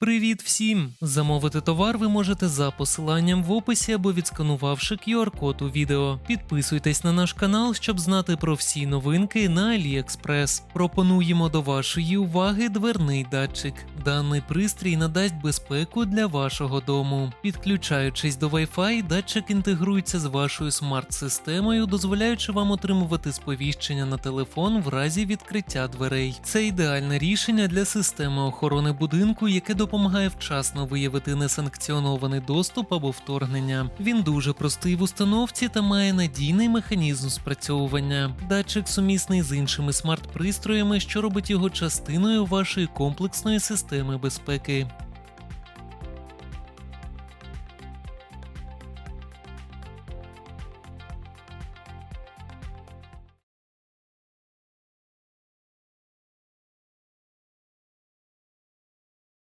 Привіт всім! Замовити товар ви можете за посиланням в описі або відсканувавши QR-код у відео. Підписуйтесь на наш канал, щоб знати про всі новинки на AliExpress. Пропонуємо до вашої уваги дверний датчик. Даний пристрій надасть безпеку для вашого дому. Підключаючись до Wi-Fi, датчик інтегрується з вашою смарт-системою, дозволяючи вам отримувати сповіщення на телефон в разі відкриття дверей. Це ідеальне рішення для системи охорони будинку, яке допомагає вчасно виявити несанкціонований доступ або вторгнення. Він дуже простий в установці та має надійний механізм спрацьовування. Датчик сумісний з іншими смарт-пристроями, що робить його частиною вашої комплексної системи безпеки.